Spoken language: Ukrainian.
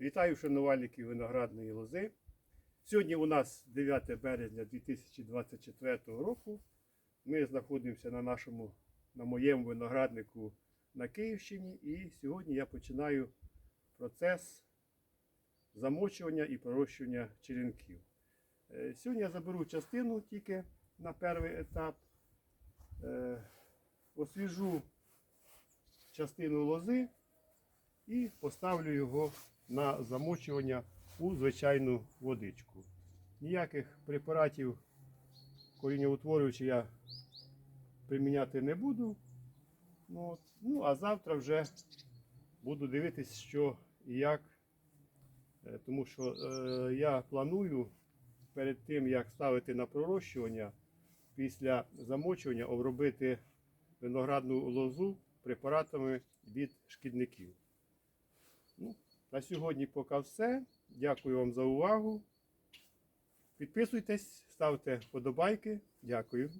Вітаю шанувальників виноградної лози. Сьогодні у нас 9 березня 2024 року. Ми знаходимося на нашому, на моєму винограднику на Київщині. І сьогодні я починаю процес замочування і пророщування черенків. Е, Сьогодні я заберу частину тільки на перший етап. Е, Освіжу частину лози і поставлю його на замочування у звичайну водичку. Ніяких препаратів корінньоутворюючих я приміняти не буду. Ну, ну а завтра вже буду дивитись, що і як. Е, Тому що е, я планую перед тим, як ставити на пророщування, після замочування обробити виноградну лозу препаратами від шкідників. Ну, на сьогодні поки все. Дякую вам за увагу. Підписуйтесь, ставте вподобайки. Дякую.